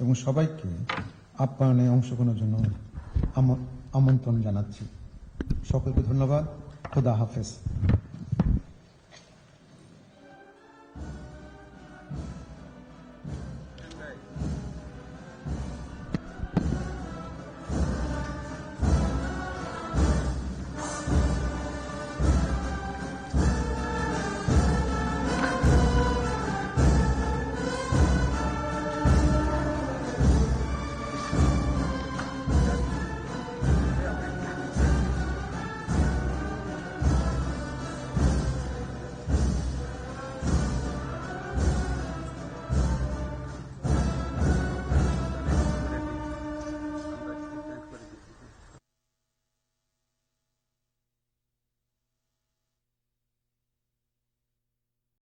এবং সবাইকে আপ্যায়নে অংশগ্রহণের জন্য আম- আমন্ত্রণ জানাচ্ছি। সকলকে ধন্যবাদ। খোদা হাফেজ।